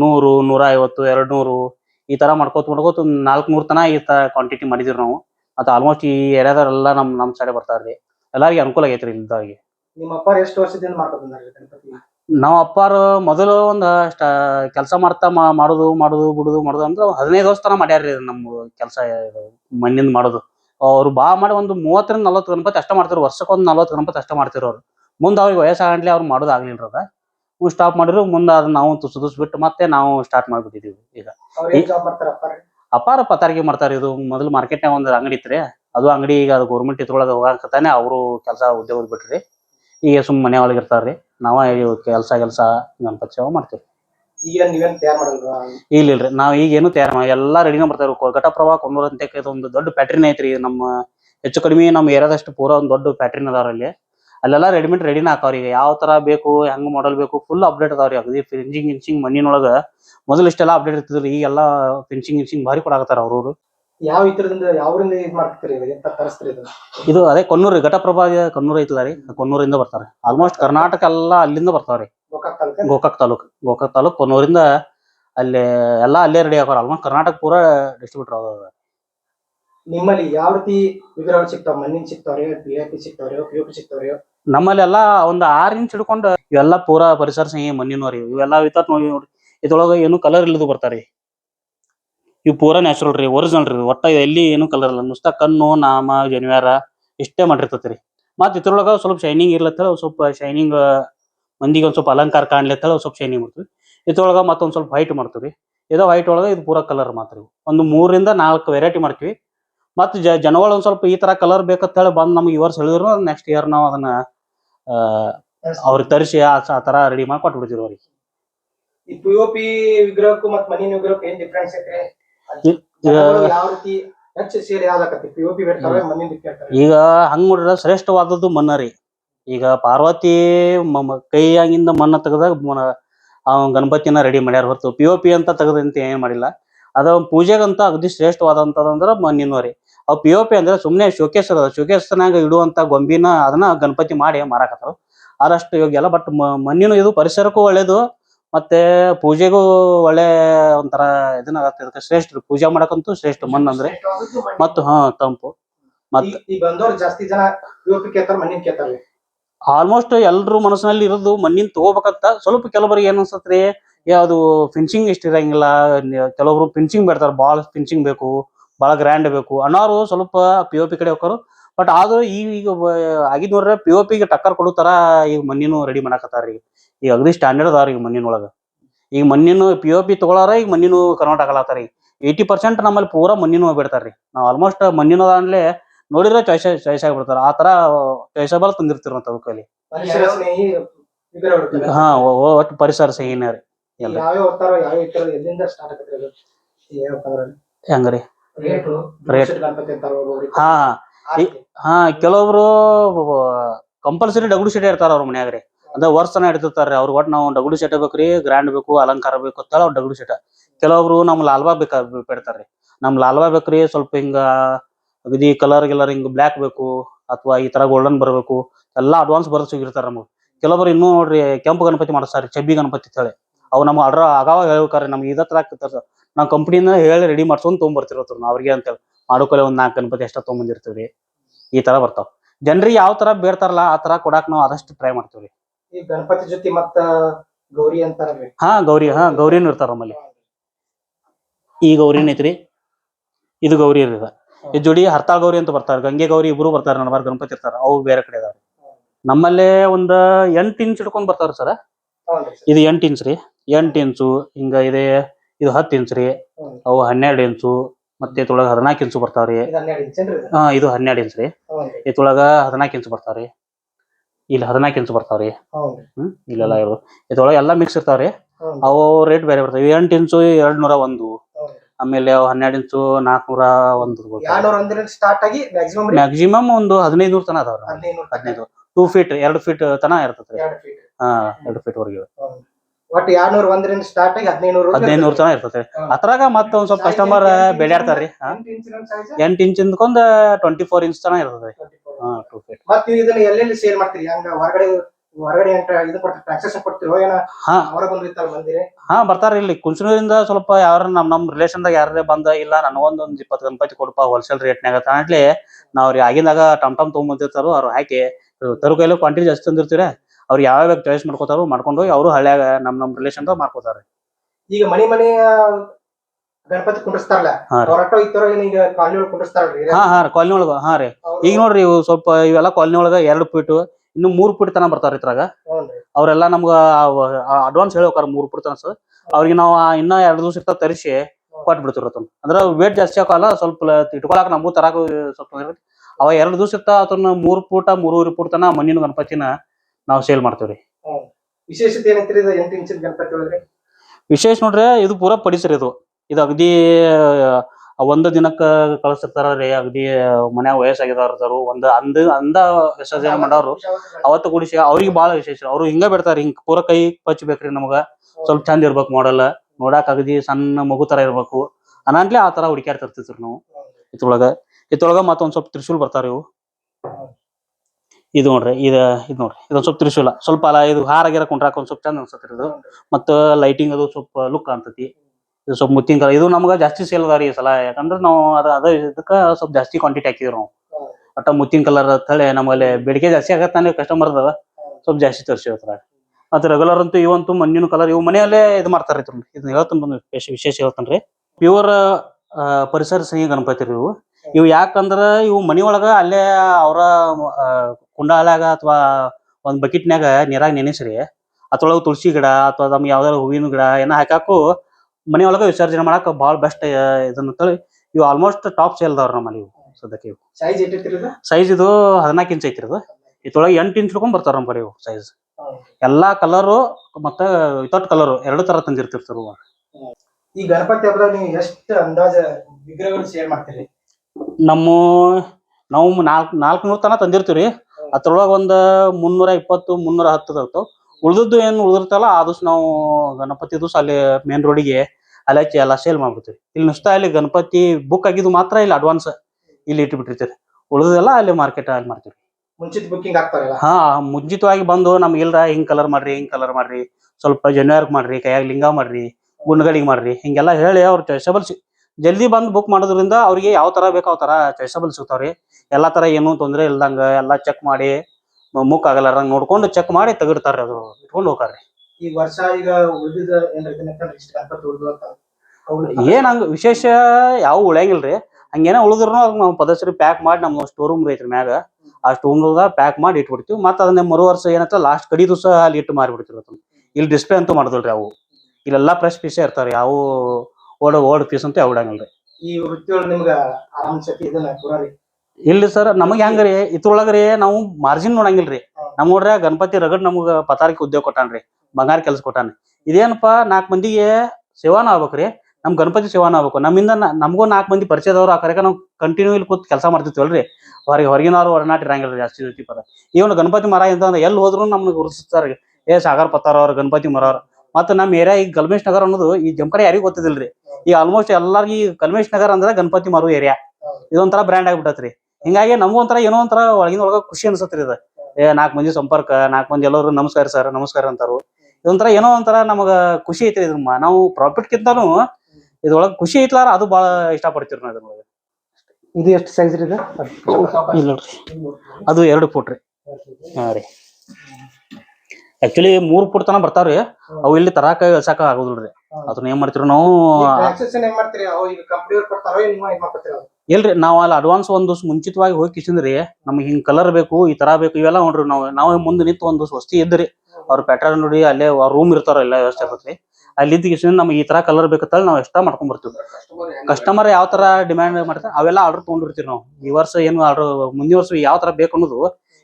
Speaker 1: ನೂರು ನೂರ ಐವತ್ತು ಎರಡ್ ನೂರು ಈ ತರ ಮಾಡ್ಕೋತ ಮಾಡ್ಕೋತ ಒಂದ್ ನಾಲ್ಕ್ ನೂರ್ ತನ ಈ ತರ ಕ್ವಾಂಟಿಟಿ ಮಾಡಿದಿವಿ ನಾವು. ಮತ್ತೆ ಆಲ್ಮೋಸ್ಟ್ ಈ ಏರಿಯಾದವ್ರೆಲ್ಲ ನಮ್ ನಮ್ ಸೈಡ್ ಬರ್ತಾರ್ರಿ ಎಲ್ಲಾರಿಗೆ ಅನುಕೂಲ ಆಗೈತ್ರಿ ಇಲ್ದಾಗಿ
Speaker 3: ನಿಮ್ಮ ಅಪ್ಪ ಎಷ್ಟು ವರ್ಷದಿಂದ ಗಣಪತಿ?
Speaker 1: ನಾವ್ ಅಪ್ಪಾರು ಮೊದಲು ಒಂದ್ ಕೆಲಸ ಮಾಡ್ತಾ ಮಾ- ಮಾಡುದು ಮಾಡುದು ಬಿಡುದು ಮಾಡುದು ಅಂದ್ರೆ ಹದಿನೈದು ವರ್ಷ ತನ ಮಾಡ್ಯಾರ್ರಿ ನಮ್ ಕೆಲಸ ಮಣ್ಣಿಂದ ಮಾಡುದು. ಅವ್ರು ಬಾ ಮಾಡಿ ಒಂದು ಮೂವತ್ತರಿಂದ ನಲ್ವತ್ತು ಗಣಪತಿ ಅಷ್ಟ ಮಾಡ್ತಿರು ವರ್ಷಕ್ಕೊಂದ್ ನಲ್ವತ್ತು ಗಣಪತಿ ಅಷ್ಟ ಮಾಡ್ತಿರೋ ಅವ್ರು. ಮುಂದೆ ಅವ್ರಿಗೆ ವಯಸ್ಸಾಗಲಿ ಅವ್ರು ಮಾಡೋದು ಆಗ್ಲಿಲ್ಲ ಅದ ಸ್ಟಾಪ್ ಮಾಡಿದ್ರು ಮುಂದೆ ಅದನ್ನ ನಾವು ಸುಧಿಸ್ಬಿಟ್ಟು ಮತ್ತೆ ನಾವು ಸ್ಟಾರ್ಟ್ ಮಾಡ್ಬಿಟ್ಟಿದೀವಿ ಈಗ. ಅಪಾರ ಪತಾರಿಗೆ ಮಾಡ್ತಾರೆ ಇದು. ಮೊದಲು ಮಾರ್ಕೆಟ್ನಾಗ ಒಂದು ಅಂಗಡಿ ಇತ್ರಿ. ಅದು ಅಂಗಡಿ ಈಗ ಅದು ಗೌರ್ಮೆಂಟ್ ಇದ್ರೊಳಗೆ ಹೋಗಾಕತ್ತಾನೆ ಅವರು ಕೆಲಸ ಉದ್ಯೋಗ ಬಿಟ್ರಿ. ಈಗ ಸುಮ್ ಮನೆ ಒಳಗೆ ರೀ ನಾವ ಕೆಲಸ ಕೆಲಸ ಗಣಪತಿ ಸೇವೆ ಮಾಡ್ತೀವಿ.
Speaker 3: ಈಗ ನೀವೇನ್ ತಯಾರು ಮಾಡಲ್ವಾ?
Speaker 1: ಇಲ್ಲ ಇಲ್ರಿ ನಾವ್ ಈಗ ಏನು ತಯಾರ ಎಲ್ಲಾ ರೆಡಿನ ಬರ್ತಾವ್ರಿ ಕೋಲ್ಕತ್ತಾ ಪ್ರಭಾ ಕೊನ್ನೂರ್ ಅಂತ ಒಂದು ದೊಡ್ಡ ಫ್ಯಾಕ್ಟ್ರಿನ ಐತ್ರಿ. ನಮ್ಮ ಹೆಚ್ಚು ಕಡಿಮೆ ನಮ್ಮ ಏರಿಯಾದಷ್ಟು ಪೂರ ಒಂದು ದೊಡ್ಡ ಫ್ಯಾಕ್ಟ್ರಿನ ಅದಾವ್ರಿ ಅಲ್ಲಿ. ಅಲ್ಲೆಲ್ಲ ರೆಡಿಮೇಡ್ ರೆಡಿನ ಹಾಕಾವ್ರಿ. ಈಗ ಯಾವ ತರ ಬೇಕು ಹೆಂಗ್ ಮಾಡಲ್ ಬೇಕು ಫುಲ್ ಅಪ್ಡೇಟ್ ಅದಾವ್ರಿ. ಅಗದಿ ಫಿನಿಶಿಂಗ್ ಗಿನ್ಸಿಂಗ್ ಮಣ್ಣಿನೊಳಗ ಮೊದಲು ಇಷ್ಟೆಲ್ಲ ಅಪ್ಡೇಟ್ ಇರ್ತಿದ್ರಿ ಈಗೆಲ್ಲ ಫಿನಿಶಿಂಗ್ ಗಿನ್ಸಿಂಗ್ ಭಾರಿ ಕೊಡಾಕತ್ತಾರ ಅವ್ರವ್ರು.
Speaker 3: ಯಾವ ಇತರದಿಂದ ಯಾವ್ರಿಂದ ಇದು ಮಾಡ್ತೀರಿ ತರಿಸ್ತೀರಿ ಇದು
Speaker 1: ಅದೇ ಕೊನ್ನೂರು ಘಟಪ್ರಭಾ ಕೊನ್ನೂರು ಐತಲ್ಲ ರೀ. ಕೊನ್ನೂರಿಂದ ಬರ್ತಾರೆ ಆಲ್ಮೋಸ್ಟ್ ಕರ್ನಾಟಕ ಎಲ್ಲ ಅಲ್ಲಿಂದ ಬರ್ತಾವ್ರಿ.
Speaker 3: ಗೋಕಾಕ್ ತಾಲೂಕ?
Speaker 1: ಗೋಕಾಕ್ ತಾಲೂಕ್. ಕೊನ್ನೂರಿಂದ ಅಲ್ಲಿ ಎಲ್ಲ ಅಲ್ಲೇ ರೆಡಿ ಆಗೋರು. ಆಲ್ಮೋಸ್ಟ್ ಕರ್ನಾಟಕ ಪೂರ ಡಿಸ್ಟ್ರಿಬ್ಯೂಟರ್ ಅದ
Speaker 3: ನಿಮ್ಮಲ್ಲಿ ಯಾವ ರೀತಿ ವಿಗ್ರಹಗಳು ಸಿಗ್ತಾವ? ಮಣ್ಣಿನ ಸಿಗ್ತಾವ್ರಿ ಪಿ ಐ ಪಿ ಸಿಗ್ತಾವ್ರಿ ಪಿ ಪಿ ಸಿಗ್ತಾವ್ರಿ
Speaker 1: ನಮ್ಮಲ್ಲಿ ಎಲ್ಲ ಒಂದ್ ಆರ್ ಇಂಚ್ ಹಿಡ್ಕೊಂಡು ಇವೆಲ್ಲ ಪೂರಾ ಪರಿಸರ ಸ್ನೇಹಿ ಮಣ್ಣಿನವ್ರಿ. ಇವೆಲ್ಲ ವಿತತ್ ನೋಡಿ ನೋಡಿ ಇದ್ರೊಳಗೆ ಏನು ಕಲರ್ ಇಲ್ಲದು ಬರ್ತಾರಿ ಇವು ಪೂರಾ ನ್ಯಾಚುರಲ್ ರೀ ಒರಿಜಿನಲ್ ರೀ. ಒಟ್ಟ ಎಲ್ಲಿ ಏನು ಕಲರ್ ಇಲ್ಲ. ನುಸ್ತ ಕಣ್ಣು ನಾಮ ಜನಿವಾರ ಇಷ್ಟೇ ಮಾಡಿರ್ತೈತಿ ರೀ. ಮತ್ತೆ ಇದ್ರೊಳಗ ಸ್ವಲ್ಪ ಶೈನಿಂಗ್ ಇರ್ಲತ್ತ ಸ್ವಲ್ಪ ಶೈನಿಂಗ್ ಮಂದಿಗೆ ಒಂದು ಸ್ವಲ್ಪ ಅಲಂಕಾರ ಕಾಣ್ಲತ್ತ ಸ್ವಲ್ಪ ಶೈನಿಂಗ್ ಮಾಡ್ತೀವಿ. ಇದ್ರೊಳಗ ಮತ್ತೊಂದ್ ಸ್ವಲ್ಪ ವೈಟ್ ಮಾಡ್ತೀವಿ ಇದೋ ವೈಟ್ ಒಳಗ ಇದು ಪೂರಾ ಕಲರ್ ಮಾತ್ರ ಒಂದು ಮೂರಿಂದ ನಾಲ್ಕು ವೆರೈಟಿ ಮಾಡ್ತೀವಿ. ಮತ್ತು ಜ ಜನಗಳು ಒಂದ್ ಸ್ವಲ್ಪ ಈ ತರ ಕಲರ್ ಬೇಕಂತ ಹೇಳಿ ಬಂದ್ ನಮ್ಗೆ ಈ ವರ್ಷ ಹೇಳಿದ್ರು ನೆಕ್ಸ್ಟ್ ಇಯರ್ ನಾವು ಅದನ್ನ ಅವ್ರಿಗೆ ತರಿಸಿ ಆ ತರ ರೆಡಿ ಮಾಡಿ ಕೊಟ್ಬಿಡ್ತೀವಿ ಅವ್ರಿಗೆ.
Speaker 3: ಈ ಪಿ ಒ ಪಿ ವಿಗ್ರಹಕ್ಕೂ ಮತ್ ಮಣ್ಣಿನ ವಿಗ್ರಹಕ್ಕೂ ಏನ್ ಡಿಫ್ರೆನ್ಸ್ ಐತ್ರಿ?
Speaker 1: ಇ-
Speaker 3: ಯಾವ ರೀತಿ ಹೆಚ್ಚು ಸೇರಿ ಯಾವ್ದಾಕತಿ ಪಿ ಒ ಪಿ ಬೇಡ್ತಾವೆ ಮಣ್ಣಿನ
Speaker 1: ಈಗ ಹಂಗ್ ನೋಡಿದ್ರೆ ಶ್ರೇಷ್ಠವಾದದ್ದು ಮನ್ನರಿ. ರೀ ಈಗ ಪಾರ್ವತಿ ಮ- ಕೈಯಾಗಿಂದ ಮಣ್ಣ ತೆಗೆದಾಗ ಅವ್ನ ಗಣಪತಿನ ರೆಡಿ ಮಾಡ್ಯಾರ ಹೊರತು ಪಿ ಒ ಪಿ ಅಂತ ತೆಗೆದಂತ ಏನ್ ಮಾಡಿಲ್ಲ. ಅದ ಪೂಜೆಗಂತ ಅಗದಿ ಶ್ರೇಷ್ಠವಾದಂತದಂದ್ರ ಮಣ್ಣಿನವ್ರಿ ಅವ್ ಪಿ ಒ ಪಿ ಅಂದ್ರೆ ಸುಮ್ನೆ ಶೋಕೇಸ್ ಅದ ಶೋಕೇಸ್ನಾಗ ಇಡುವಂತ ಗೊಂಬಿನ ಅದನ್ನ ಗಣಪತಿ ಮಾಡಿ ಮಾರಾಕತ್ತಾರ. ಅದಷ್ಟು ಯೋಗ್ಯ ಅಲ್ಲ ಬಟ್ ಮಣ್ಣಿನ ಇದು ಪರಿಸರಕ್ಕೂ ಒಳ್ಳೇದು ಮತ್ತೆ ಪೂಜೆಗೂ ಒಳ್ಳೆ ಒಂಥರ ಇದನ್ನ ಆಗತ್ತೆ ಶ್ರೇಷ್ಠ ಪೂಜೆ ಮಾಡಕಂತೂ ಶ್ರೇಷ್ಠ ಮಣ್ಣು ಅಂದ್ರೆ. ಮತ್ತು ಹಾ ತಂಪು. ಮತ್ತೆ
Speaker 3: ಈ- ಈ ಬಂದವ್ರು ಜಾಸ್ತಿ ಜನ ಪಿ ಪಿ ಕೇಳ್ತಾರ ಮಣ್ಣಿನ ಕೇಳ್ತಾರ್ರಿ.
Speaker 1: ಆಲ್ಮೋಸ್ಟ್ ಎಲ್ಲರೂ ಮನಸ್ಸಿನಲ್ಲಿ ಇರೋದು ಮಣ್ಣಿನ ತಗೋಬೇಕಂತ ಸ್ವಲ್ಪ ಕೆಲವರಿಗೆ ಏನ್ ಅನ್ಸತ್ರಿ? ಅದು ಫಿನಿಶಿಂಗ್ ಇಷ್ಟ ಇರಂಗಿಲ್ಲ. ಕೆಲವರು ಕೆಲವೊಬ್ರು ಫಿನಿಶಿಂಗ್ ಬಿಡ್ತಾರೆ. ಬಾಳ ಫಿನಿಶಿಂಗ್ ಬೇಕು. ಬಹಳ ಗ್ರ್ಯಾಂಡ್ ಬೇಕು. ಅನ್ನೋರು ಸ್ವಲ್ಪ ಪಿ ಒ ಪಿ ಕಡೆ ಹೋಗ್ತಾರು. ಬಟ್ ಆದ್ರೂ ಈಗ ಈಗ ಆಗಿದ್ ನೋಡ್ರೆ ಪಿ ಒ ಪಿಗೆ ಟಕ್ಕರ್ ಕೊಡೋ ತರ ಈಗ ಮಣ್ಣಿನೂ ರೆಡಿ ಮಾಡಾಕತ್ತಾರ ಈಗ. ಈಗ ಅಗದಿ ಸ್ಟ್ಯಾಂಡರ್ಡ್ ಅದಾರ ಈಗ ಮಣ್ಣಿನೊಳಗ ಈಗ ಮಣ್ಣಿನ ಪಿ ಒ ಪಿ ತಗೊಳಾರ ಈಗ ಮಣ್ಣಿನ ಕನ್ವರ್ಟ್ ಆಗಲತ್ತಾರ ಈಗ. ಏಯ್ಟಿ ಪರ್ಸೆಂಟ್ ನಮ್ಮಲ್ಲಿ ಪೂರಾ ಮಣ್ಣಿನೂ ಬಿಡ್ತಾರ್ರಿ. ನಾವು ಆಲ್ಮೋಸ್ಟ್ ಮಣ್ಣಿನ ಅನ್ಲೆ ನೋಡಿದ್ರೆ ಚಾಯ್ಸ್ ಚಾಯ್ಸ್ ಆಗಿಬಿಡ್ತಾರ ಆ ತರ ಚಾಯ್ಸಬಲ್ ತಂದಿರ್ತಿರ ಅಂತ
Speaker 3: ವಿಗ್ರಹಗಳು
Speaker 1: ಹಾ ಒಟ್ಟು ಪರಿಸರ ಸಹಿನ ರೀ? ಎಲ್ಲ ಹೆಂಗ್ರಿ
Speaker 3: ರೇಟ್
Speaker 1: ಹಾ ಹಾ. ಕೆಲವೊಬ್ರು ಕಂಪಲ್ಸರಿ ಡಗುಡು ಸೆಟ್ ಇರ್ತಾರ ಅವ್ರ ಮನ್ಯಾಗ ರೀ. ಅಂದ್ರೆ ವರ್ಷನ ಇಡ್ತಿರ್ತಾರ್ರಿ ಅವ್ರಿಗೆ ಒಟ್ಟು ನಾವು ಡಗುಡು ಸೆಟ್ ಬೇಕ್ರಿ ಗ್ರ್ಯಾಂಡ್ ಬೇಕು ಅಲಂಕಾರ ಬೇಕು ಅಂತ ಅವ್ರ ಡಗುಡು ಶೆಟ್ಟ ಕೆಲವೊಬ್ರು ನಮ್ ಲಾಲ್ಬಾ ಬೇಕಾ ಬಿಡ್ತಾರ್ರಿ ನಮ್ ಲಾಲ್ಬಾ ಬೇಕ್ರಿ ಸ್ವಲ್ಪ ಹಿಂಗ ಅಗದಿ ಕಲರ್ ಗಿಲ್ಲರ್ ಹಿಂಗ್ ಬ್ಲಾಕ್ ಬೇಕು ಅಥವಾ ಈ ತರ ಗೋಲ್ಡನ್ ಬರಬೇಕು ಎಲ್ಲಾ ಅಡ್ವಾನ್ಸ್ ಬರ್ದ್ ಸಿಗಿರ್ತಾರ ನಮಗ್. ಕೆಲವರು ಇನ್ನೂ ನೋಡ್ರಿ ಕೆಂಪು ಗಣಪತಿ ಮಾಡಿಸ್ತಾರೆ ಚಬ್ಬಿ ಗಣಪತಿ ಅಂತ ಹೇಳಿ. ಅವು ನಮ್ಗೆ ಆರ್ಡರ್ ಆಗಾವ ಹೇಳ್ಬೇಕಾರೆ ನಮ್ಗೆ ಇದ ತರ ಸರ್. ನಾವು ಕಂಪ್ನಿನ ಹೇಳಿ ರೆಡಿ ಮಾಡ್ಸ್ಕೊಂಡ್ ತೊಗೊಂಬರ್ತಿರತ್ರು ನಾವು ಅವ್ರಿಗೆ ಅಂತೇಳಿ ಮಾಡೋಕಲೆ ಒಂದ್ ನಾಲ್ಕು ಗಣಪತಿ ಅಷ್ಟ ತೊಗೊಂಬಂದಿರ್ತೀವ್ರಿ ಈ ತರ ಬರ್ತಾವ. ಜನರಿಗೆ ಯಾವ ತರ ಬೇರ್ತಾರಲ್ಲ ಆ ತರ ಕೊಡಾಕ್ ನಾವು ಆದಷ್ಟು ಟ್ರೈ ಮಾಡ್ತೀವ್ರಿ
Speaker 3: ಈ ಗಣಪತಿ ಜೊತೆ ಮತ್ತ ಗೌರಿ ಅಂತಾರಲ್ರಿ
Speaker 1: ಹಾ ಗೌರಿ ಹಾ ಗೌರಿನೂ ಇರ್ತಾರ ನಮ್ಮಲ್ಲಿ. ಈ ಗೌರಿನ ಐತ್ರಿ ಇದು ಗೌರಿ ಇರ್ತದ ಈ ಜೋಡಿ ಹರ್ತಾಳ್ ಗೌರಿ ಅಂತ ಬರ್ತಾರೆ ಗಂಗೆ ಗೌರಿ ಇಬ್ರು ಬರ್ತಾರೆ ನಡಬಾರ್ ಗಣಪತಿ ಇರ್ತಾರ ಅವು ಬೇರೆ ಕಡೆ ಇದಾವೆ. ನಮ್ಮಲ್ಲೇ ಒಂದ್ ಎಂಟ್ ಇಂಚ್ ಹಿಡ್ಕೊಂಡ್ ಬರ್ತಾರ ಸರ್. ಇದು ಎಂಟ್ ಇಂಚ್ ರೀ ಎಂಟ್ ಇಂಚು ಹಿಂಗ ಇದೆ ಇದು ಹತ್ತು ಇಂಚ್ ರೀ. ಅವು ಹನ್ನೆರಡು ಇಂಚು ಮತ್ತೆ ಇದ್ರೊಳಗ ಹದಿನಾಲ್ಕು ಇಂಚು ಬರ್ತಾವ್ರಿ? ಹಾ ಇದು ಹನ್ನೆರಡು ಇಂಚ್ ರೀ. ಇದ್ರೊಳಗ ಹದಿನಾಲ್ಕು ಇಂಚ್ ಬರ್ತಾವ್ರಿ ಇಲ್ಲಿ ಹದಿನಾಲ್ಕು ಇಂಚ್ ಬರ್ತಾವ್ರಿ
Speaker 3: ರೀ.
Speaker 1: ಹ್ಮ್ ಇಲ್ಲೆಲ್ಲ ಇರೋದು ಇದ್ರೊಳಗೆ ಎಲ್ಲಾ ಮಿಕ್ಸ್ ಇರ್ತಾವ್ರಿ
Speaker 3: ರೀ.
Speaker 1: ಅವು ರೇಟ್ ಬೇರೆ ಬರ್ತಾವ್. ಎಂಟ್ ಇಂಚು ಎರಡ್ ನೂರ ಒಂದು. ಆಮೇಲೆ ಹನ್ನೆರಡು ಇಂಚು ನಾಲ್ಕನೂರ ಒಂದು
Speaker 3: ಎರಡ್ನೂರ ಒಂದರಿಂದ ಸ್ಟಾರ್ಟ್ ಆಗಿ ಮ್ಯಾಕ್ಸಿಮಮ್
Speaker 1: ಮ್ಯಾಕ್ಸಿಮಮ್ ಒಂದು ಹದಿನೈದು ನೂರ ತನ ಅದಾವ್ರಿ
Speaker 3: ಹದಿನೈದು
Speaker 1: ಹದಿನೈದು. ಟೂ ಫೀಟ್ ಎರಡು ಫೀಟ್ ತನ ಇರ್ತದ್ರಿ
Speaker 3: ಎರಡು ಫೀಟ್
Speaker 1: ಹಾ ಎರಡು ಫೀಟ್ ವರೆಗೆ
Speaker 3: ಒಟ್ಟು ಎರಡ್ನೂರ ಒಂದರಿಂದ ಸ್ಟಾರ್ಟ್ ಆಗಿ ಹದಿನೈನೂರು
Speaker 1: ಹದಿನೈದು ತನ ಇರ್ತೈತೆ
Speaker 3: ಹಾ.
Speaker 1: ಅದ್ರಾಗ ಮತ್ತ ಒಂದ್ ಸ್ವಲ್ಪ ಕಸ್ಟಮರ್ ಬೆಳ್ಯಾಡ್ತಾರ್ರಿ ಎಂಟ್ ಇಂಚ್ ಇಂದ್ಕೊಂದ್ ಟ್ವೆಂಟಿ ಫೋರ್ ಇಂಚ್ ತನ ಇರ್ತದೆ ಹಾ ಟೂ ಫೀಟ್
Speaker 3: ಮತ್ತೆ ನೀವು ಇದನ್ನ ಎಲ್ಲೆಲ್ಲಿ ಸೇಲ್ ಮಾಡ್ತೀರಿ? ಹಂಗ ಹೊರಗಡೆ ಹೊರಗಡೆ ಅಂತ ಇದು ಕೊಡ್ತೀರಿ ಟ್ರಾನ್ಸಾಕ್ಷನ್ ಕೊಡ್ತೀರೋ ಏನ
Speaker 1: ಹಾ. ಬರ್ತಾರ ಇಲ್ಲಿ. ಕುಂಚನೂರಿಂದ ಸ್ವಲ್ಪ ಯಾರ ನಮ್ ನಮ್ ರಿಲೇಷನ್ದಾಗ ಯಾರೇ ಬಂದ ಇಲ್ಲ ನನಗೊಂದ್ ಒಂದ್ ಇಪ್ಪತ್ತು ಗಣಪತಿ ಕೊಡಪ್ಪ ಹೋಲ್ಸೇಲ್ ರೇಟ್ನಾಗ ಅಂತಲೇ ನಾವ್ ಅವ್ರಿಗೆ ಆಗಿಂದಾಗ ಟಮ್ ಟಮ್ ತೊಗೊಂಬಂದಿರ್ತಾರೋ ಅವ್ರು ಹಾಕಿ ತರು ಕೈಲಿ ಕ್ವಾಂಟಿಟಿ ಜಾಸ್ತಿ ತಂದಿರ್ತೀರ? ಅವ್ರು ಯಾವ ಚಾಯ್ಸ್ ಮಾಡ್ಕೋತಾರೋ ಮಾಡ್ಕೊಂಡು ಹೋಗಿ ಅವರು ಹಳ್ಳ್ಯಾಗ ನಮ್ ನಮ್ ರಿಲೇಷನ್ ಮಾಡ್ಕೋತಾರ.
Speaker 3: ಈಗ ಮನೆ ಮನೆ ಗಣಪತಿ ಕುಂಡ್ರಸ್ತಾರಲ್ಲ
Speaker 1: ಹಾ ರೀ.
Speaker 3: ಹೊರಟೋ ಇತ್ತರೋ ಏನ್ ಈಗ ಕಾಲನಿ ಒಳಗ್
Speaker 1: ಹಾ ಹಾ ರೀ ಕಾಲನಿ ಒಳಗ ಹಾ ರೀ. ಈಗ ನೋಡ್ರಿ ಇವು ಸ್ವಲ್ಪ ಇವೆಲ್ಲ ಕಾಲನಿ ಒಳಗ ಎರಡು ಫೀಟ್ ಇನ್ನು ಮೂರ್ ಫೀಟ್ ತನ ಬರ್ತಾರ ಇದ್ರಾಗ ಅವ್ರೆಲ್ಲಾ ನಮ್ಗ ಅಡ್ವಾನ್ಸ್ ಹೇಳ್ಬೇಕಾರ ಮೂರ್ ಫೀಟ್ ತನ ಸರ್. ಅವ್ರಿಗೆ ನಾವು ಇನ್ನ ಎರಡು ದಿವಸ ಇರ್ತಾವ ತರಿಸಿ ಕೊಟ್ ಬಿಡ್ತಿರತ್ತ ಅಂದ್ರ ವೇಟ್ ಜಾಸ್ತಿ ಹಾಕಲ್ಲ ಸ್ವಲ್ಪ ಇಟ್ಕೊಳಕ್ ನಮಗೂ ತರಾಕ ಸ್ವಲ್ಪ ಅವ ಎರಡು ದಿವಸ ಇರ್ತಾವ ಅದನ್ನ ಮೂರ್ ಪೂಟ ಮೂರುವರೆ ಫೂಟ್ ತನ ಮಣ್ಣಿನ ಗಣಪತಿನ ನಾವು ಸೇಲ್ ಮಾಡ್ತೇವ್ರಿ.
Speaker 3: ವಿಶೇಷತೆ ಏನಂತೀರಿ ಇದು ಎಂಟು ಇಂಚಿನ ಗಣಪತಿ ಒಳಗ್ರಿ?
Speaker 1: ವಿಶೇಷ ನೋಡ್ರಿ ಇದು ಪೂರಾ ಪಡಿಸ್ರಿ ಇದು. ಇದು ಅಗದಿ ಒಂದ್ ದಿನಕ್ಕ ಕಳಿಸಿರ್ತಾರ ರೀ, ಅಗದಿ ಮನ್ಯಾಗ ವಯಸ್ಸಾಗಿದಾರು ಒಂದ್ ಅಂದ ಅಂದ ವಿಸರ್ಜನೆ ಮಾಡೋರು, ಅವತ್ತು ಕೂಡಿಸಿ ಅವ್ರಿಗೆ ಬಾಳ ವಿಶೇಷ ಅವ್ರು ಹಿಂಗ ಬಿಡ್ತಾರ, ಹಿಂಗ್ ಪೂರ ಕೈ ಪಚ್ಚಬೇಕ್ರಿ ನಮಗ, ಸ್ವಲ್ಪ ಚಂದ ಇರ್ಬೇಕು ಮಾಡಲ್ಲ ನೋಡಾಕ ಅಗದಿ ಸಣ್ಣ ಮಗು ತರ ಇರ್ಬೇಕು. ಅನಂಟ್ಲೆ ಆ ತರ ಹುಡುಕ್ಯಾರ ತರ್ತಿದ್ರು ನಾವು ಇದ್ರೊಳಗ ಇದ್ರೊಳಗ ಮತ್ತೊಂದ್ ಸ್ವಲ್ಪ ತ್ರಿಶೂಲ್ ಬರ್ತಾರ ಇವು. ಇದು ನೋಡ್ರಿ, ಇದ, ಇದು ನೋಡ್ರಿ, ಇದೊಂದ್ ಸ್ವಲ್ಪ ತ್ರಿಶೂಲ. ಸ್ವಲ್ಪ ಅಲ್ಲ ಇದು ಹಾರ, ಗಿರ ಕುಂಡ್ರಾಕ ಒಂದ್ ಸ್ವಲ್ಪ ಚಂದ ಅನ್ಸತ್ರಿ ಇದು. ಮತ್ತ ಲೈಟಿಂಗ್ ಅದು ಸ್ವಲ್ಪ ಲುಕ್ ಕಾಣ್ತತಿ. ಸ್ವಲ್ಪ ಮುತ್ತಿನ ಕಲರ್ ಇದು ನಮ್ಗ ಜಾಸ್ತಿ ಸೇಲ್ ಅದಾವ್ರಿ ಈ ಸಲ. ಯಾಕಂದ್ರ ನಾವು ಅದ ಅದ ಇದಕ್ಕ ಸ್ವಲ್ಪ ಜಾಸ್ತಿ ಕ್ವಾಂಟಿಟಿ ಹಾಕಿದ್ರು ನಾವು. ಒಟ್ಟ ಮುತ್ತಿನ ಕಲರ್ ಅಂತೇಳಿ ನಮ್ಮಲ್ಲಿ ಬೇಡಿಕೆ ಜಾಸ್ತಿ ಆಗತ್ತಾನೆ ಕಸ್ಟಮರ್ ಅದಾವ. ಸ್ವಲ್ಪ ಜಾಸ್ತಿ ತರ್ಸಿವಿ ಅದ್ರಾಗ. ಮತ್ತೆ ರೆಗ್ಯುಲರ್ ಅಂತೂ ಇವಂತೂ ಮಣ್ಣಿನ ಕಲರ್ ಇವು ಮನೆಯಲ್ಲೇ ಇದು ಮಾಡ್ತಾರ ತುಂಬ ಇದನ್ನ ಹೇಳ್ತಾನೆ ಬಂದು ವಿಶೇಷ ವಿಶೇಷ ಹೇಳ್ತಾನ್ರಿ ಪ್ಯೂರ್ ಪರಿಸರ ಸ್ನೇಹಿ ಗಣಪತಿ ರೀ ಇವು. ಇವು ಯಾಕಂದ್ರ ಇವು ಮನಿಯೊಳಗ ಅಲ್ಲೇ ಅವರ ಕುಂಡಾಲಾಗ ಅಥವಾ ಒಂದು ಬಕೆಟ್ನ್ಯಾಗ ನೀರಾಗ ನೆನೆಸ್ರಿ. ಅದ್ರೊಳಗ ತುಳಸಿ ಗಿಡ ಅಥವಾ ನಮ್ಗೆ ಯಾವ್ದಾರ ಹೂವಿನ ಗಿಡ ಏನ ಹಾಕಾಕು ಮನಿ ಒಳಗ ವಿಸರ್ಜನೆ ಮಾಡಾಕ ಬಹಳ ಬೆಸ್ಟ್ ಇದನ್ನ ಅಂತೇಳಿ ಇವು ಆಲ್ಮೋಸ್ಟ್ ಟಾಪ್ ಸೇಲ್ ಅದಾವ್ರಿ ನಮ್ಮಲ್ಲಿ ಇವು ಸದ್ಯಕ್ಕೆ ಇವು.
Speaker 3: ಸೈಜ್ ಇದು?
Speaker 1: ಸೈಜ್ ಇದು ಹದಿನಾಲ್ಕು ಇಂಚ್ ಐತ್ರಿ ಇದು. ಇದ್ರೊಳಗೆ ಎಂಟು ಇಂಚ್ ಹಿಡ್ಕೊಂಡ್ ಬರ್ತಾರ ನಮ್ಮ ಬರೀ ಇವು ಸೈಜ್ ಎಲ್ಲಾ ಕಲರು ಮತ್ತ ವಿತೌಟ್ ಕಲರ್ ಎರಡು ತರ ತಂದಿರ್ತಿರ್ತಾರ.
Speaker 3: ಈ ಗಣಪತಿ ಹಬ್ಬದಾಗ ನೀವು ಎಷ್ಟು ಅಂದಾಜ ವಿಗ್ರಹಗಳು ಸೇಲ್ ಮಾಡ್ತೀರಿ?
Speaker 1: ನಮ್ಮ ನಾವು ನಾಲ್ಕ್ ನೂರು ತನ ತಂದಿರ್ತೀವ್ರಿ. ಅದ್ರೊಳಗ ಒಂದ್ ಮುನ್ನೂರ ಇಪ್ಪತ್ತು ಮುನ್ನೂರ ಹತ್ತು ಇರ್ತಾವ ಉಳ್ದದ್ದು ಏನ್ ಉಳಿದಿರ್ತಲ್ಲ ಆದಷ್ಟು ನಾವು ಗಣಪತಿ ದಿವಸ ಅಲ್ಲಿ ಮೇನ್ ರೋಡಿಗೆ ಅಲ್ಲಿ ಹಚ್ಚಿ ಎಲ್ಲ ಸೇಲ್ ಮಾಡ್ಬಿಡ್ತೀವಿ. ಇಲ್ಲಿ ನುಸ್ತಾ ಅಲ್ಲಿ ಗಣಪತಿ ಬುಕ್ ಆಗಿದ್ದು ಮಾತ್ರ ಇಲ್ಲಿ ಅಡ್ವಾನ್ಸ್ ಇಲ್ಲಿ ಇಟ್ಬಿಟ್ಟಿರ್ತೀರಿ. ಉಳಿದೆಲ್ಲ ಅಲ್ಲಿ ಮಾರ್ಕೆಟ್ ಅಲ್ಲಿ ಮಾಡ್ತೀವಿ.
Speaker 3: ಮುಂಚಿತ ಬುಕ್ಕಿಂಗ್ ಆಗ್ತಾರಲ್ಲ
Speaker 1: ಹಾ ಮುಂಚಿತವಾಗಿ ಬಂದು ನಮ್ಗೆ ಇಲ್ರ ಹಿಂಗ್ ಕಲರ್ ಮಾಡ್ರಿ ಹಿಂಗ್ ಕಲರ್ ಮಾಡ್ರಿ ಸ್ವಲ್ಪ ಜನವರ್ಕ್ ಮಾಡ್ರಿ ಕೈಯಾಗ ಲಿಂಗ ಮಾಡ್ರಿ ಗುಂಡ್ಗಳಿಗೆ ಮಾಡ್ರಿ ಹಿಂಗೆಲ್ಲ ಹೇಳಿ ಅವ್ರ ಚಾಯ್ಸಬಲ್ ಜಲ್ದಿ ಬಂದು ಬುಕ್ ಮಾಡೋದ್ರಿಂದ ಅವ್ರಿಗೆ ಯಾವ ತರ ಬೇಕೋ ಆ ತರ ಚಾಯ್ಸಬಲ್ ಸಿಗ್ತಾವ್ರಿ. ಎಲ್ಲಾ ತರ ಏನು ತೊಂದ್ರೆ ಇಲ್ದಂಗ ಎಲ್ಲಾ ಚೆಕ್ ಮಾಡಿ ಮುಕ್ ಆಗಲಾರಂಗ್ ನೋಡ್ಕೊಂಡು ಚೆಕ್ ಮಾಡಿ ತೆಗಿಡ್ತಾರ್ರಿ ಅದು ಇಟ್ಕೊಂಡು ಹೋಗ್ತಾರ್ರಿ.
Speaker 3: ಈ ವರ್ಷ ಈಗ ಉಳಿದಿದ ಏನ್ರ ಇದನ್ನ ಇಷ್ಟ ಗಣಪತಿ ಉಳಿದು ಅಂತ? ಅವ್ರು
Speaker 1: ಏನ್ ಹಂಗ ವಿಶೇಷ ಯಾವ ಉಳಿಯಂಗಿಲ್ರಿ. ಹಂಗೇನ ಉಳಿದ್ರು ನಾವು ಪದಸರಿ ಪ್ಯಾಕ್ ಮಾಡಿ ನಮ್ಮ ಸ್ಟೋರ್ ರೂಮ್ ಐತ್ರಿ ಮ್ಯಾಗ. ಆ ಸ್ಟೋರ್ ರೂಮ್ದಾಗ ಪ್ಯಾಕ್ ಮಾಡಿ ಇಟ್ಬಿಡ್ತೀವಿ. ಮತ್ತೆ ಅದನ್ನ ಮರು ವರ್ಷ ಏನಂತ ಲಾಸ್ಟ್ ಕಡಿ ದಿವಸ ಅಲ್ಲಿ ಇಟ್ಟು ಮಾರಿಬಿಡ್ತೀವಿ ಅದನ್ನ. ಇಲ್ಲಿ ಡಿಸ್ಪ್ಲೇ ಅಂತೂ ಮಾಡೋದಿಲ್ರಿ ಅವು. ಇಲ್ಲೆಲ್ಲಾ ಫ್ರೆಶ್ ಪೀಸೇ ಇರ್ತಾವ್ರಿ. ಯಾವ ಓಡ್ ಓಡ್ ಪೀಸ್ ಅಂತ ಯಾವ
Speaker 3: ಈ ವೃತ್ತಿಯೊಳಗೆ ನಿಮ್ಗೆ ಆರಾಮ್ ಸತಿ ಇದನ್ನ ಪೂರಾ ರೀ
Speaker 1: ಇಲ್ರಿ ಸರ್ ನಮಗ್ ಹೆಂಗ್ರಿ? ರೀ ನಾವು ಮಾರ್ಜಿನ್ ನೋಡಂಗಿಲ್ರಿ. ನಮ್ ನೋಡ್ರಿ ಗಣಪತಿ ರಗಡ್ ನಮಗ ಪತಾರಿಕೆ ಉದ್ಯೋಗ ಕೊಟ್ಟಾನ್ರಿ ಬಂಗಾರ ಕೆಲ್ಸ ಕೊಟ್ಟಾನ ಇದೇನಪ್ಪಾ ನಾಲ್ಕ್ ಮಂದಿಗೆ ಸೇವಾನ ಆಗ್ಬೇಕ್ರಿ. ನಮ್ ಗಣಪತಿ ಸೇವಾನ ಆಗ್ಬೇಕು. ನಮ್ಮಿಂದ ನಮಗೂ ನಾಲ್ಕು ಮಂದಿ ಪರಿಚಯದವ್ರು ಆ ಕರೆಕ ನಾವು ಕಂಟಿನ್ಯೂ ಇಲ್ಲಿ ಕೂತ್ ಕೆಲಸ ಮಾಡ್ತಿದ್ವಲ್ರಿ ಹೊರಗೆ ಹೊರಗಿನವ್ರು ಒಡನಾಟ ಇರಂಗಿಲ್ಲ ಜಾಸ್ತಿ ಜೊತೆ ಪದ ಇವನು ಗಣಪತಿ ಮರ ಅಂತ ಎಲ್ಲಿ ಹೋದ್ರು ನಮ್ಗೆ ಗುರುತಿಸ್ತಾರ. ಏ ಸಾಗರ್ ಪತ್ತಾರ ಅವ್ರ ಗಣಪತಿ ಮರ ಅವ್ರ ಮತ್ತೆ ನಮ್ಮ ಏರಿಯಾ ಈಗ ಗಲ್ಮೇಶ್ ನಗರ ಅನ್ನೋದು ಈ ಜಂಕಡೆ ಯಾರಿಗೂ ಗೊತ್ತಿದಿಲ್ರಿ. ಈಗ ಆಲ್ಮೋಸ್ಟ್ ಎಲ್ಲಾರ್ಗಿ ಗಲ್ಮೇಶ್ ನಗರ ಅಂದ್ರೆ ಗಣಪತಿ ಮರು ಏರಿಯಾ. ಇದೊಂಥರ ಬ್ರ್ಯಾಂಡ್ ಆಗ್ಬಿಟ್ಟತ್ರಿ. ಹಿಂಗಾಗಿ ನಮಗೂ ಒಂಥರ ಏನೋ ಒಂಥರ ಒಳಗಿನ ಒಳಗ ಖುಷಿ ಅನ್ಸತ್ರಿ ಇದು ಏ ನಾಲ್ಕು ಮಂದಿ ಸಂಪರ್ಕ ನಾಲ್ಕು ಮಂದಿ ಎಲ್ಲರೂ ನಮಸ್ಕಾರ ಸರ್ ನಮಸ್ಕಾರ ಅಂತಾರು. ಇದೊಂಥರ ಏನೋ ಒಂಥರ ನಮಗ ಖುಷಿ ಐತ್ರಿ ಇದ್ರ ಮ- ನಾವು ಪ್ರಾಫಿಟ್ ಕಿಂತಾನು ಇದ್ರೊಳಗ ಖುಷಿ ಐತ್ಲಾರ ಅದು ಬಹಳ ಇಷ್ಟಪಡ್ತೀವಿ ನಾವು ಇದ್ರೊಳಗ.
Speaker 3: ಇದು ಎಷ್ಟು ಸೈಜ್ ರೀ ಇದು?
Speaker 1: ನೋಡ್ರಿ. ಅದು ಎರಡು ಫುಟ್ ರೀ. ಹಾ ರೀ. ಆಕ್ಚುಲಿ ಮೂರ್ ಫುಟ್ ತನ ಬರ್ತಾವ್ರಿ. ಅವು ಇಲ್ಲಿ ತರಾಕ ಇಳ್ಸಾಕ ಆಗೋದಿಲ್ರಿ. ಅದನ್ನ ಏನ್ ಮಾಡ್ತೀವಿ ನಾವು ಇಲ್ರಿ, ನಾವ್ ಅಲ್ಲಿ ಅಡ್ವಾನ್ಸ್ ಒಂದ್ ದಿವ್ಸ ಮುಂಚಿತವಾಗಿ ಹೋಗಿ ಕಿಸಿಂದ್ರಿ ನಮ್ಗೆ ಹಿಂಗ್ ಕಲರ್ ಬೇಕು, ಈ ತರ ಬೇಕು, ಇವೆಲ್ಲ ನೋಡ್ರಿ ನಾವು, ನಾವ್ ಮುಂದೆ ನಿಂತು ಒಂದ್ ದಿವ್ಸ ವಸ್ತಿ ಇದ್ರಿ. ಅವ್ರ ಪ್ಯಾಟರ್ನ್ ನೋಡಿ, ಅಲ್ಲೇ ರೂಮ್ ಇರ್ತಾರ ಎಲ್ಲ ವ್ಯವಸ್ಥೆ ಇರ್ತೈತಿ ಅಲ್ಲಿ ಇದ್ದ ಕಿಸಿಂದ ನಮ್ಗೆ ಈ ತರ ಕಲರ್ ಬೇಕಂತೇಳಿ ನಾವ್ ಎಷ್ಟ ಮಾಡ್ಕೊಂಡ್ ಬರ್ತೀವಿ. ಕಸ್ಟಮರ್ ಯಾವ ತರ ಡಿಮ್ಯಾಂಡ್ ಮಾಡ್ತಾರೆ, ಅವೆಲ್ಲ ಆರ್ಡರ್ ತಗೊಂಡಿರ್ತೀವಿ ನಾವು. ಈ ವರ್ಷ ಏನು ಆರ್ಡರ್, ಮುಂದಿನ ವರ್ಷ ಯಾವ ತರ ಬೇಕು ಅನ್ನೋದು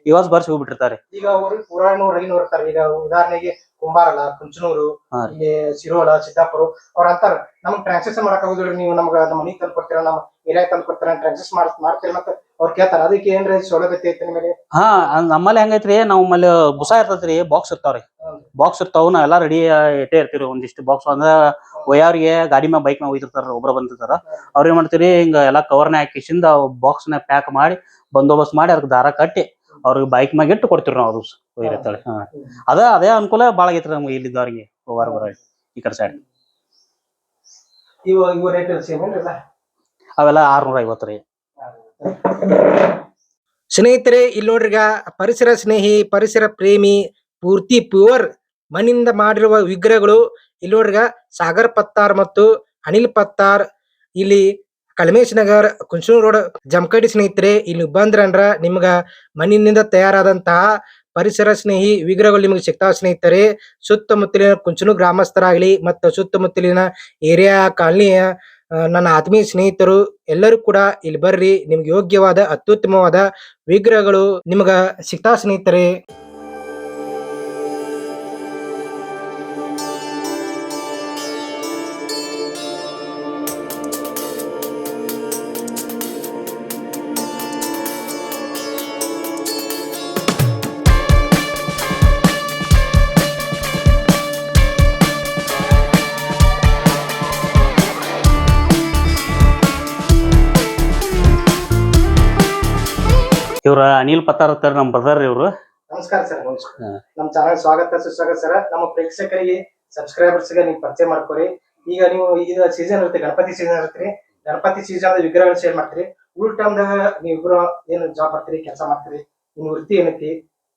Speaker 1: ವರ್ಷ ಬರ್ಸಿ ಹೋಗ್ಬಿಟ್ಟಿರ್ತಾರೆ.
Speaker 3: ಈಗ ಅವರು ಪುರಾಣ ರೈನ್ ಇರ್ತಾರೆ ಈಗ ಉದಾಹರಣೆಗೆ ಕುಂಬಾರಲ ಕುಂಚನೂರು
Speaker 1: ಶಿರೋಳ
Speaker 3: ಇಲ್ಲಿ ಸಿರೋಳ ಸಿದ್ದಾಪುರ ಅವ್ರ ಅಂತಾರ ನಮ್ಗ್ ಟ್ರಾನ್ಸಾಕ್ಷನ್ ಮಾಡಕ್ ಆಗೋದ್ರಿ ನೀವು ನಮ್ಗ ನಮ್ಮ ಮನಿಗ್ ತಂದು ಕೊಡ್ತೀರಾ ನಮ್ಮ ಏರಿಯಾ ತಂದು ಕೊಡ್ತೀರಾ ಟ್ರಾನ್ಸಾಕ್ಷನ್ ಮಾಡ್ ಮಾಡ್ತೀರಿ ಮತ್ತೆ ಅವ್ರು ಕೇಳ್ತಾರ. ಅದಕ್ಕೆ ಏನ್ರಿ ಸೌಲಭ್ಯತೆ ಐತೆ ನಿಮಗೆ
Speaker 1: ಹಾ ಅದ್ ನಮ್ಮಲ್ಲಿ ಹೆಂಗೈತ್ರಿ ನಾವು ನಮ್ಮಲ್ಲಿ ಬುಸ ಇರ್ತೈತ್ರಿ ಬಾಕ್ಸ್ ಇರ್ತಾವ್ರಿ ಬಾಕ್ಸ್ ಇರ್ತಾವ ನಾವ್ ಎಲ್ಲಾ ರೆಡಿ ಇಟ್ಟೇ ಇರ್ತೀವಿ ಒಂದಿಷ್ಟು ಬಾಕ್ಸ್ ಅಂದ್ರ ಒಯ್ಯವ್ರಿಗೆ ಗಾಡಿ ಮ್ಯಾಗ ಬೈಕ್ ಮ್ಯಾಗ ಹೋಗಿರ್ತಾರ ಒಬ್ರ ಬಂದಿರ್ತಾರ. ಅವ್ರ ಏನ್ ಮಾಡ್ತೀರಿ ಹಿಂಗ ಎಲ್ಲಾ ಕವರ್ನ ಹಾಕಿಸಿಂದ ಬಾಕ್ಸ್ನ ಪ್ಯಾಕ್ ಮಾಡಿ ಬಂದೋಬಸ್ತ್ ಮಾಡಿ ಅದಕ್ಕೆ ದಾರ ಕಟ್ಟಿ ಅವ್ರಿಗೆ ಬೈಕ್ ಮ್ಯಾಗ ಇಟ್ಟು ಕೊಡ್ತೀವಿ ನಾವು ಅದು ಒಯ್ದಿರ್ತಾಳೆ ಹಾ. ಅದ ಅದೇ ಅನುಕೂಲ ಬಾಳ ಆಗೈತ್ರಿ ನಮ್ಗೆ ಇಲ್ಲಿದ್ದವ್ರಿಗೆ ಹೋಗಾರ ಬರೋ ಈ ಕಡೆ ಸೈಡ್
Speaker 3: ಇವ ಇವ ರೇಟ್ ಸೇಮ್ ಏನ್ರಲ್ಲ
Speaker 1: ಅವೆಲ್ಲ ಆರ್ನೂರ ಐವತ್ತು ರೀ.
Speaker 3: ಸ್ನೇಹಿತರೆ ಇಲ್ಲಿ ನೋಡ್ರಿಗ ಪರಿಸರ ಸ್ನೇಹಿ ಪರಿಸರ ಪ್ರೇಮಿ ಪೂರ್ತಿ ಪ್ಯೂರ್ ಮಣ್ಣಿಂದ ಮಾಡಿರುವ ವಿಗ್ರಹಗಳು. ಇಲ್ಲಿ ನೋಡ್ರಿಗ ಸಾಗರ್ ಪತ್ತಾರ್ ಮತ್ತು ಅನಿಲ್ ಪತ್ತಾರ್ ಇಲ್ಲಿ ಕಲ್ಮೇಶ್ ನಗರ್ ಕುಂಚೂರು ರೋಡ್ ಜಮಖಂಡಿ ಸ್ನೇಹಿತರೆ, ಇಲ್ಲಿ ಬಂದ್ರಂದ್ರ ನಿಮ್ಗ ಮಣ್ಣಿನಿಂದ ತಯಾರಾದಂತಹ ಪರಿಸರ ಸ್ನೇಹಿ ವಿಗ್ರಹಗಳು ನಿಮಗೆ ಸಿಗ್ತಾವ ಸ್ನೇಹಿತರೆ. ಸುತ್ತಮುತ್ತಲಿನ ಕುಂಚನೂ ಗ್ರಾಮಸ್ಥರಾಗ್ಲಿ ಮತ್ತು ಸುತ್ತಮುತ್ತಲಿನ ಏರಿಯಾ ಕಾಲನಿಯ ನನ್ನ ಆತ್ಮೀಯ ಸ್ನೇಹಿತರು ಎಲ್ಲರೂ ಕೂಡ ಇಲ್ಲಿ ಬರ್ರಿ. ನಿಮ್ಗೆ ಯೋಗ್ಯವಾದ, ಅತ್ಯುತ್ತಮವಾದ ವಿಗ್ರಹಗಳು ನಿಮ್ಗ ಸಿಗ್ತಾವ ಸ್ನೇಹಿತರೆ.
Speaker 1: ಇವ್ರ ಅನಿಲ್ ಪತಾರ್ ಅಂತ ನಮ್ ಬ್ರದರ್ ಇವ್ರು.
Speaker 3: ನಮಸ್ಕಾರ ಸರ್
Speaker 1: ನಮಸ್ಕಾರ.
Speaker 3: ನಮ್ ಚಾನಲ್ ಸ್ವಾಗತ ಸುಸ್ವಾಗತ ಸರ್. ನಮ್ಮ ಪ್ರೇಕ್ಷಕರಿಗೆ ಸಬ್ಸ್ಕ್ರೈಬರ್ಸ್ಗೆ ನೀವು ಪರಿಚಯ ಮಾಡ್ಕೊರಿ ಈಗ ನೀವು ಈಗ ಸೀಸನ್ ಇರುತ್ತೆ ಗಣಪತಿ ಸೀಸನ್ ಇರುತ್ತೆ. ಗಣಪತಿ ಸೀಸನ್ ವಿಗ್ರಹಗಳು ಶೇರ್ ಮಾಡ್ತೀರಿ. ಉಳ್ ಟೈಮ್ದಾಗ ನೀವು ಇಬ್ರು ಏನು ಜಾಬ್ ಮಾಡ್ತೀರಿ ಕೆಲಸ ಮಾಡ್ತೀರಿ? ನಿಮ್ ವೃತ್ತಿ ಏನೈತಿ?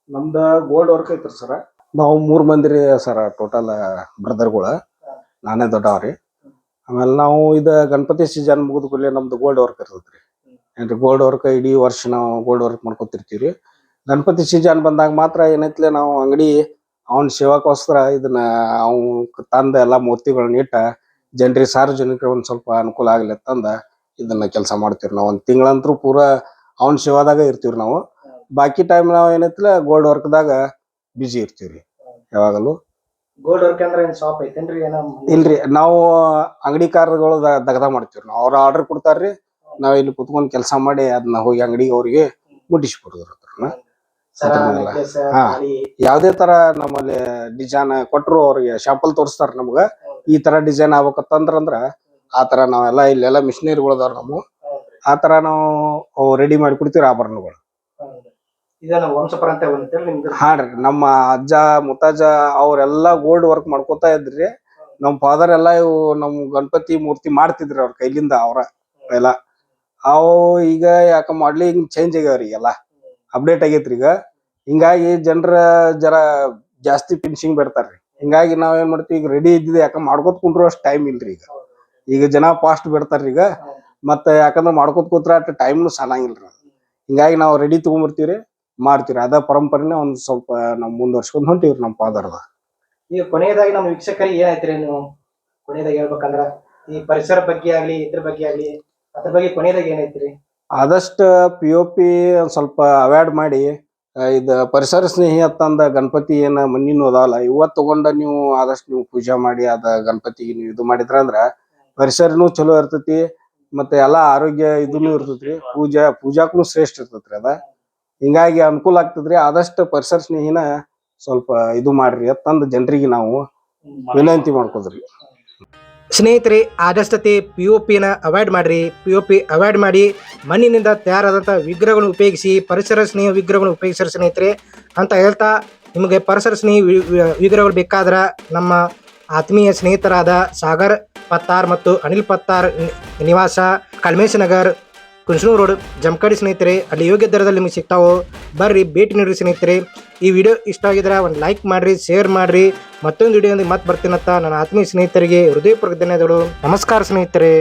Speaker 2: ನಮ್ದ ಗೋಲ್ಡ್ ವರ್ಕ್ ಐತ್ರಿ ಸರ್. ನಾವು ಮೂರ್ ಮಂದಿ ರೀ ಸರ ಟೋಟಲ್ ಬ್ರದರ್ಗಳ ನಾನೇ ದೊಡ್ಡವ್ರಿ ಆಮೇಲೆ ನಾವು ಇದ ಗಣಪತಿ ಸೀಸನ್ ಮುಗಿದ ಕೂಡಲೇ ನಮ್ದು ಗೋಲ್ಡ್ ವರ್ಕ್ ಇರ್ತೈತ್ರಿ. ಏನ್ರಿ ಗೋಲ್ಡ್ ವರ್ಕ್ ಇಡೀ ವರ್ಷ ನಾವು ಗೋಲ್ಡ್ ವರ್ಕ್ ಮಾಡ್ಕೊತಿರ್ತೀವಿ ಗಣಪತಿ ಸೀಜನ್ ಬಂದಾಗ ಮಾತ್ರ ಏನೈತ್ಲೆ ನಾವು ಅಂಗಡಿ ಅವನ್ ಸೇವಾಕೋಸ್ಕರ ಇದನ್ನ ಅವ್ ತಂದ ಎಲ್ಲಾ ಮೂರ್ತಿಗಳನ್ನ ಇಟ್ಟ ಜನರಿಗೆ ಸಾರ್ವಜನಿಕರಿಗೆ ಒಂದ್ ಸ್ವಲ್ಪ ಅನುಕೂಲ ಆಗ್ಲಿ ತಂದ ಇದನ್ನ ಕೆಲಸ ಮಾಡ್ತೀವಿ ನಾವು. ಒಂದ್ ತಿಂಗಳಂತೂ ಪೂರಾ ಅವನ್ ಸೇವಾದಾಗ ಇರ್ತೀವಿ ನಾವು. ಬಾಕಿ ಟೈಮ್ ನಾವ್ ಏನೈತ್ಲೆ ಗೋಲ್ಡ್ ವರ್ಕ್ದಾಗ ಬಿಜಿ ಇರ್ತೀವ್ರಿ ಯಾವಾಗಲೂ.
Speaker 3: ಗೋಲ್ಡ್ ವರ್ಕ್ ಅಂದ್ರೆ ಏನ್ ಶಾಪ್ ಐತೇನ್ರಿ ಏನೋ
Speaker 2: ಇಲ್ರಿ ನಾವು ಅಂಗಡಿ ಕಾರ್ಗಳು ದಗದ ಮಾಡ್ತೀವ್ರಿ ನಾವು. ಅವ್ರ ಆರ್ಡರ್ ಕೊಡ್ತಾರ್ರಿ ನಾವ್ ಇಲ್ಲಿ ಕುತ್ಕೊಂಡ್ ಕೆಲಸ ಮಾಡಿ ಅದನ್ನ ಹೋಗಿ ಅಂಗಡಿ ಅವ್ರಿಗೆ ಮುಟ್ಟಿಸ್ಬಿಡುದ್ರ
Speaker 3: necklace,
Speaker 2: ಹಾ. ಯಾವ್ದೇ ತರ ನಮ್ಮಲ್ಲಿ ಡಿಸೈನ್ ಕೊಟ್ರು ಅವ್ರಿಗೆ ಶಾಂಪಲ್ ತೋರಿಸ್ತಾರ ನಮ್ಗ. ಈ ತರ ಡಿಸೈನ್ ಆಗ್ಬೇಕಂತಂದ್ರ ಅಂದ್ರ ಆ ತರ ನಾವೆಲ್ಲ ಇಲ್ಲೆಲ್ಲ ಮಿಷನರಿಗಳದಾರ ನಮ್ಮ ಆ ತರ ನಾವು ರೆಡಿ ಮಾಡಿ ಕೊಡ್ತೀವಿ ಆಭರಣಗಳು. ಹಾಡ್ರಿ ನಮ್ಮ ಅಜ್ಜ ಮುತ್ತಜ್ಜ ಅವ್ರೆಲ್ಲಾ ಗೋಲ್ಡ್ ವರ್ಕ್ ಮಾಡ್ಕೋತಾ ಇದ್ರಿ. ನಮ್ ಫಾದರ್ ಎಲ್ಲಾ ಇವು ನಮ್ ಗಣಪತಿ ಮೂರ್ತಿ ಮಾಡ್ತಿದ್ರಿ ಅವ್ರ ಕೈಲಿಂದ ಅವ್ರ ಎಲ್ಲ. ಅವು ಈಗ ಯಾಕ ಮಾಡ್ಲಿಂಗ್ ಚೇಂಜ್ ಆಗ್ಯಾವ್ರಿ ಎಲ್ಲ ಅಪ್ಡೇಟ್ ಆಗೈತ್ರಿ ಈಗ. ಹಿಂಗಾಗಿ ಜನರ ಜರ ಜಾಸ್ತಿ ಫಿನಿಶಿಂಗ್ ಬಿಡ್ತಾರ್ರಿ. ಹಿಂಗಾಗಿ ನಾವ್ ಏನ್ ಮಾಡ್ತೀವಿ, ಈಗ ರೆಡಿ ಇದ್ದಿದ್ದು ಯಾಕ ಮಾಡ್ಕೋತ ಕುಂಡ್ರು ಅಷ್ಟು ಟೈಮ್ ಇಲ್ರಿ ಈಗ. ಈಗ ಜನ ಫಾಸ್ಟ್ ಬಿಡ್ತಾರ್ರಿ ಈಗ. ಮತ್ತೆ ಯಾಕಂದ್ರ ಮಾಡ್ಕೋತ ಕೂತ್ರ ಅಟ್ ಟೈಮ್ನು ಸಾಲಂಗಿಲ್ರಿ ಹಿಂಗಾಗಿ ನಾವು ರೆಡಿ ತಗೊಂಡ್ಬರ್ತೀವ್ರಿ ಮಾಡ್ತೀವ್ರಿ. ಅದ ಪರಂಪರೆನೇ ಒಂದ್ ಸ್ವಲ್ಪ ನಾವ್ ಮುಂದುವರ್ಸ್ಕೊಂಡ್ ಹೊಂಟಿವ್ರಿ ನಮ್ಮ ಪಾದರ್ದ.
Speaker 3: ಈಗ ಕೊನೆಯದಾಗಿ ನಮ್ಮ ವೀಕ್ಷಕರಿಗೆ ಏನಾಯ್ತ್ರಿ ನೀವು? ಕೊನೆಯದಾಗಿ ಹೇಳ್ಬೇಕಂದ್ರ, ಈ ಪರಿಸರ ಬಗ್ಗೆ ಆಗ್ಲಿ, ಇದ್ರ ಬಗ್ಗೆ ಆಗ್ಲಿ. ಅದ್ರ ಬಗ್ಗೆ ಕೊನೆಯದಾಗಿ ಏನೈತ್ರಿ
Speaker 2: ಆದಷ್ಟ ಪಿ ಒ ಪಿ ಸ್ವಲ್ಪ ಅವಾಯ್ಡ್ ಮಾಡಿ ಇದ ಪರಿಸರ ಸ್ನೇಹಿ ಅಂತಂದ ಗಣಪತಿ ಏನ ಮಣ್ಣಿನ ಅದಾವಲ್ಲ ಇವತ್ ತಗೊಂಡ ನೀವು ಆದಷ್ಟು ನೀವು ಪೂಜಾ ಮಾಡಿ ಅದ ಗಣಪತಿಗೆ ನೀವು ಇದು ಮಾಡಿದ್ರ ಅಂದ್ರ ಪರಿಸರನು ಚಲೋ ಇರ್ತೈತಿ ಮತ್ತೆ ಎಲ್ಲಾ ಆರೋಗ್ಯ ಇದನ್ನು ಇರ್ತೈತ್ರಿ. ಪೂಜಾ ಪೂಜಾಕ್ನು ಶ್ರೇಷ್ಠ ಇರ್ತೈತ್ರಿ ಅದ. ಹಿಂಗಾಗಿ ಅನುಕೂಲ ಆಗ್ತದ್ರಿ. ಆದಷ್ಟು ಪರಿಸರ ಸ್ನೇಹಿನ ಸ್ವಲ್ಪ ಇದು ಮಾಡ್ರಿ ಅಂತಂದ ಜನರಿಗೆ ನಾವು ವಿನಂತಿ ಮಾಡ್ಕೋದ್ರಿ.
Speaker 3: ಸ್ನೇಹಿತರೆ ಆದಷ್ಟತೆ ಪಿ ಒ ಪಿನ ಅವಾಯ್ಡ್ ಮಾಡ್ರಿ. ಪಿ ಒ ಪಿ ಅವಾಯ್ಡ್ ಮಾಡಿ, ಮಣ್ಣಿನಿಂದ ತಯಾರಾದಂಥ ವಿಗ್ರಹಗಳನ್ನು ಉಪಯೋಗಿಸಿ, ಪರಿಸರ ಸ್ನೇಹಿ ವಿಗ್ರಹಗಳನ್ನು ಉಪಯೋಗಿಸ್ರಿ ಸ್ನೇಹಿತರೆ ಅಂತ ಹೇಳ್ತಾ, ನಿಮಗೆ ಪರಿಸರ ಸ್ನೇಹಿ ವಿಗ್ರಹಗಳು ಬೇಕಾದ್ರೆ ನಮ್ಮ ಆತ್ಮೀಯ ಸ್ನೇಹಿತರಾದ ಸಾಗರ್ ಪತ್ತಾರ್ ಮತ್ತು ಅನಿಲ್ ಪತ್ತಾರ್ ನಿವಾಸ, ಕಲ್ಮೇಶ್ ನಗರ್ ಕುಂಚನೂರು ರೋಡ್, ಜಮಖಾಡಿ ಸ್ನೇಹಿತರೆ, ಅಲ್ಲಿ ಯೋಗ್ಯ ದರದಲ್ಲಿ ನಿಮಗೆ ಸಿಗ್ತಾವೋ, ಬರ್ರಿ, ಭೇಟಿ ನೀಡ್ರಿ ಸ್ನೇಹಿತರೆ. ಈ ವಿಡಿಯೋ ಇಷ್ಟ ಆಗಿದ್ರೆ ಒಂದು ಲೈಕ್ ಮಾಡ್ರಿ ಶೇರ್ ಮಾಡ್ರಿ. ಮತ್ತೊಂದು ವಿಡಿಯೋ ಮತ್ತೆ ಬರ್ತೀನಂತ ನನ್ನ ಆತ್ಮೀಯ ಸ್ನೇಹಿತರಿಗೆ ಹೃದಯಪೂರ್ವಕ ಧನ್ಯವಾದಗಳು. ನಮಸ್ಕಾರ ಸ್ನೇಹಿತರೆ.